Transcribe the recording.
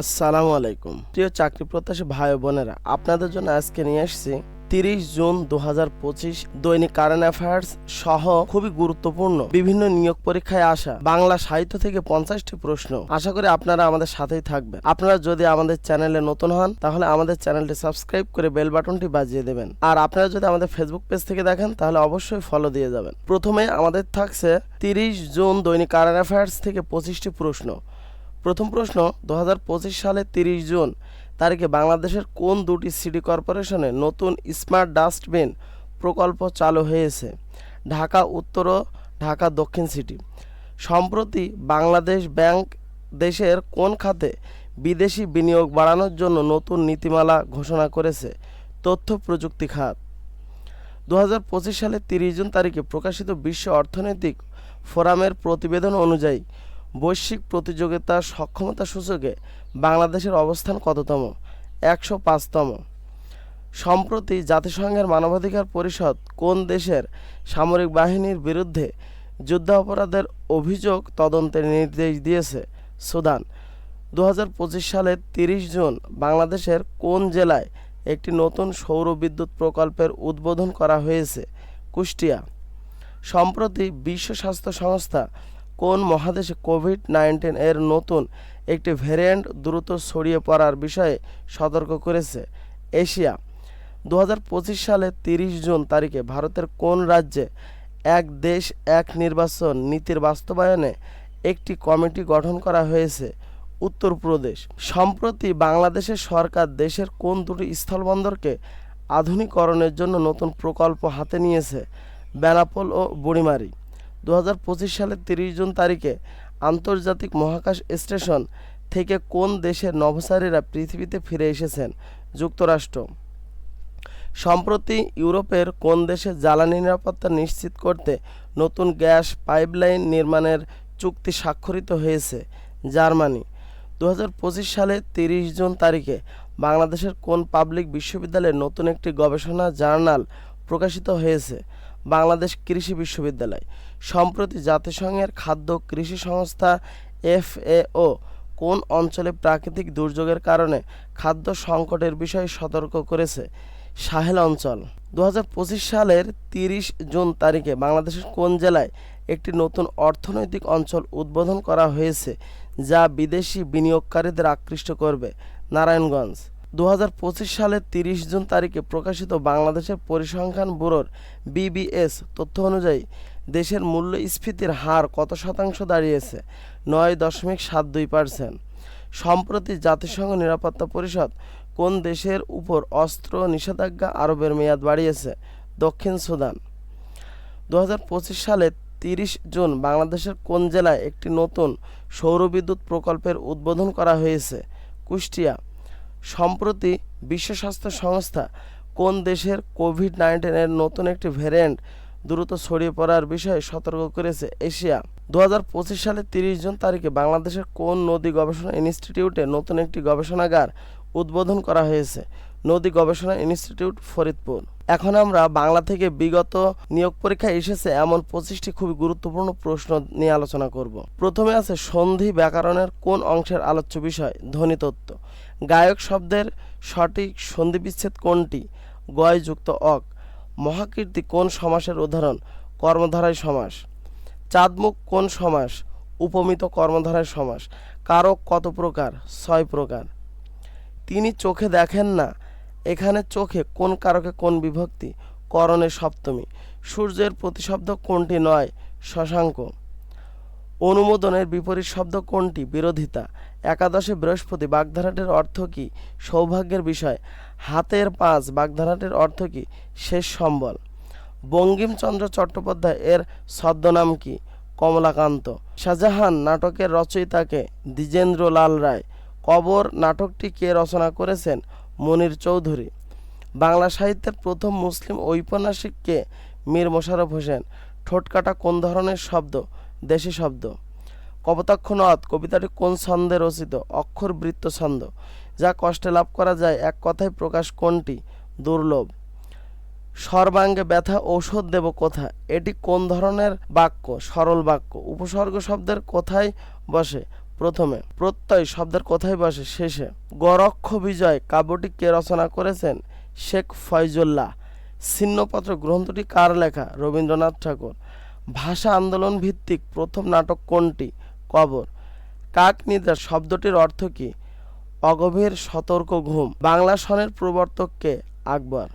আসসালামু আলাইকুম। প্রিয় চাকরি প্রত্যাশী ভাই বোনেরা, আপনাদের জন্য আজকে নিয়ে আসছি তিরিশ জুন দু হাজার পঁচিশ দৈনিক কারেন্ট অ্যাফেয়ার্স সহ খুবই গুরুত্বপূর্ণ বিভিন্ন নিয়োগ পরীক্ষায় আসা বাংলা সাহিত্য থেকে পঞ্চাশটি প্রশ্ন। আশা করি আপনারা আমাদের সাথেই থাকবেন। আপনারা যদি আমাদের চ্যানেলে নতুন হন, তাহলে আমাদের চ্যানেলটি সাবস্ক্রাইব করে বেল বাটনটি বাজিয়ে দেবেন। আর আপনারা যদি আমাদের ফেসবুক পেজ থেকে দেখেন, তাহলে অবশ্যই ফলো দিয়ে যাবেন। প্রথমে আমাদের থাকছে তিরিশ জুন দৈনিক কারেন্ট অ্যাফেয়ার্স থেকে পঁচিশটি প্রশ্ন। প্রথম প্রশ্ন দু হাজার পঁচিশ সালে তিরিশ জুন, তারিখে বাংলাদেশের কোন দুটি সিটি কর্পোরেশনে নতুন স্মার্ট ডাস্টবিন প্রকল্প চালু হয়েছে? ঢাকা উত্তর ও ঢাকা দক্ষিণ সিটি। সম্প্রতি বাংলাদেশ ব্যাংক দেশের কোন খাতে বিদেশি বিনিয়োগ বাড়ানোর জন্য নতুন নীতিমালা ঘোষণা করেছে? তথ্য প্রযুক্তি খাত। দু হাজার পঁচিশ সালে তিরিশ জুন তারিখে প্রকাশিত বিশ্ব অর্থনৈতিক ফোরামের প্রতিবেদন অনুযায়ী বৈশ্বিক প্রতিযোগিতা সক্ষমতা সূচকে বাংলাদেশের অবস্থান কততম? একশো পাঁচতম। সম্প্রতি জাতিসংঘের মানবাধিকার পরিষদ কোন দেশের সামরিক বাহিনীর বিরুদ্ধে যুদ্ধাপরাধের অভিযোগ তদন্তের নির্দেশ দিয়েছে? সুদান দু হাজার পঁচিশ সালের তিরিশ জুন বাংলাদেশের কোন জেলায় একটি নতুন সৌর বিদ্যুৎ প্রকল্পের উদ্বোধন করা হয়েছে? কুষ্টিয়া, সম্প্রতি বিশ্ব স্বাস্থ্য সংস্থা কোন মহাদেশে কোভিড নাইন্টিন এর নতুন একটি ভ্যারিয়েন্ট দ্রুত ছড়িয়ে পড়ার বিষয়ে সতর্ক করেছে এশিয়া? দু সালে তিরিশ জুন তারিখে ভারতের কোন রাজ্যে এক দেশ, এক নির্বাচন নীতির বাস্তবায়নে একটি কমিটি গঠন করা হয়েছে? উত্তরপ্রদেশ। সম্প্রতি বাংলাদেশের সরকার দেশের কোন দুটি স্থলবন্দরকে আধুনিকরণের জন্য নতুন প্রকল্প হাতে নিয়েছে? বেনাপোল ও বুড়িমারি। দু হাজার পঁচিশ সালের তিরিশ জুন তারিখে আন্তর্জাতিক মহাকাশ স্টেশন থেকে কোন দেশের নভোচারীরা পৃথিবীতে ফিরে এসেছেন? যুক্তরাষ্ট্র। সম্প্রতি ইউরোপের কোন দেশে জ্বালানি নিরাপত্তা নিশ্চিত করতে নতুন গ্যাস পাইপলাইন নির্মাণের চুক্তি স্বাক্ষরিত হয়েছে? জার্মানি। দু সালে তিরিশ জুন তারিখে বাংলাদেশের কোন পাবলিক বিশ্ববিদ্যালয়ে নতুন একটি গবেষণা জার্নাল প্রকাশিত হয়েছে? বাংলাদেশ কৃষি বিশ্ববিদ্যালয়। সম্প্রতি জাতিসংঘের খাদ্য কৃষি সংস্থা এফএও কোন অঞ্চলে প্রাকৃতিক দুর্যোগের কারণে খাদ্য সংকটের বিষয়ে সতর্ক করেছে? সাহেল অঞ্চল। দু হাজার পঁচিশ সালের তিরিশ জুন তারিখে বাংলাদেশের কোন জেলায় একটি নতুন অর্থনৈতিক অঞ্চল উদ্বোধন করা হয়েছে, যা বিদেশি বিনিয়োগকারীদের আকৃষ্ট করবে? নারায়ণগঞ্জ। দু হাজার পঁচিশ সালের তিরিশ জুন তারিখে প্রকাশিত বাংলাদেশের পরিসংখ্যান ব্যুরোর বিবিএস তথ্য অনুযায়ী দেশের মূল্যস্ফীতির হার কত শতাংশ দাঁড়িয়েছে? নয় দশমিক সাত দুই পার্সেন্ট। সম্প্রতি জাতিসংঘ নিরাপত্তা পরিষদ কোন দেশের উপর অস্ত্র নিষেধাজ্ঞা আরবের মেয়াদ বাড়িয়েছে? দক্ষিণ সুদান। দু হাজার পঁচিশ সালে তিরিশ জুন বাংলাদেশের কোন জেলায় একটি নতুন সৌরবিদ্যুৎ প্রকল্পের উদ্বোধন করা হয়েছে? কুষ্টিয়া। সম্প্রতি বিশ্ব স্বাস্থ্য সংস্থা কোন দেশের কোভিড নাইন্টিনের নতুন একটি ভ্যারিয়েন্ট দ্রুত ছড়িয়ে পড়ার বিষয়ে সতর্ক করেছে এশিয়া? দু হাজার পঁচিশ সালের তিরিশ জুন তারিখে বাংলাদেশের কোন নদী গবেষণা ইনস্টিটিউটে নতুন একটি গবেষণাগার উদ্বোধন করা হয়েছে? নদী গবেষণা ইনস্টিটিউট ফরিদপুর। এখন আমরা বাংলা থেকে বিগত নিয়োগ পরীক্ষায় এসেছে এমন পঁচিশটি খুবই গুরুত্বপূর্ণ প্রশ্ন নিয়ে আলোচনা করব। প্রথমে আছে সন্ধি ব্যাকরণের কোন অংশের আলোচ্য বিষয়? ধ্বনিতত্ত্ব গায়ক শব্দের সঠিক সন্ধি বিচ্ছেদ কোনটি? গয় যুক্ত অক। মহাকীর্তি কোন সমাসের উদাহরণ? কর্মধারায় সমাস। চাঁদমুখ কোন সমাস? উপমিত কর্মধারায় সমাস। কারক কত প্রকার? ছয় প্রকার। তিনি চোখে দেখেন না এখানে চোখে কোন কারকে কোন বিভক্তি? করণে সপ্তমী। সূর্যের প্রতিশব্দ কোনটি নয়? শশাঙ্ক। অনুমোদনের বিপরীত শব্দ কোনটি? বিরোধিতা। একাদশে বৃহস্পতি, বাগধারাটের অর্থ কী? সৌভাগ্যের বিষয়। হাতের পাঁচ, বাগধারাটের অর্থ কী? শেষ সম্বল। বঙ্কিমচন্দ্র চট্টোপাধ্যায় এর ছদ্মনাম কি? কমলাকান্ত। শাহজাহান নাটকের রচয়িতাকে দ্বিজেন্দ্র লাল রায়। কবর নাটকটি কে রচনা করেছেন? মনির চৌধুরী। বাংলা সাহিত্যের প্রথম মুসলিম ঔপন্যাসিক কে মীর মোশাররফ হোসেন, ঠোঁটকাটা কোন ধরনের শব্দ, দেশি শব্দ? কপোতাক্ষ নদ, কবিতাটি কোন ছন্দে রচিত, অক্ষর বৃত্ত ছন্দ, যা কষ্টে লাভ করা যায়, এক কথায় প্রকাশ কোনটি, দুর্লভ? সর্বাঙ্গে ব্যথা, ঔষধ দেব কোথা এটি কোন ধরনের বাক্য, সরল বাক্য? উপসর্গ শব্দের কোথায় বসে? প্রথমে। প্রত্যয় শব্দের কোথায় বসে শেষে। গরক্ষ বিজয় কাব্যটি কে রচনা করেছেন শেখ ফয়জুল্লাহ। ছিন্নপত্র গ্রন্থটি কার লেখা? রবীন্দ্রনাথ ঠাকুর। ভাষা আন্দোলন ভিত্তিক প্রথম নাটক কোনটি? কবর। কাক নিদ্রা শব্দটির অর্থ কী? অগভীর সতর্ক ঘুম। বাংলা সনের প্রবর্তককে আকবর।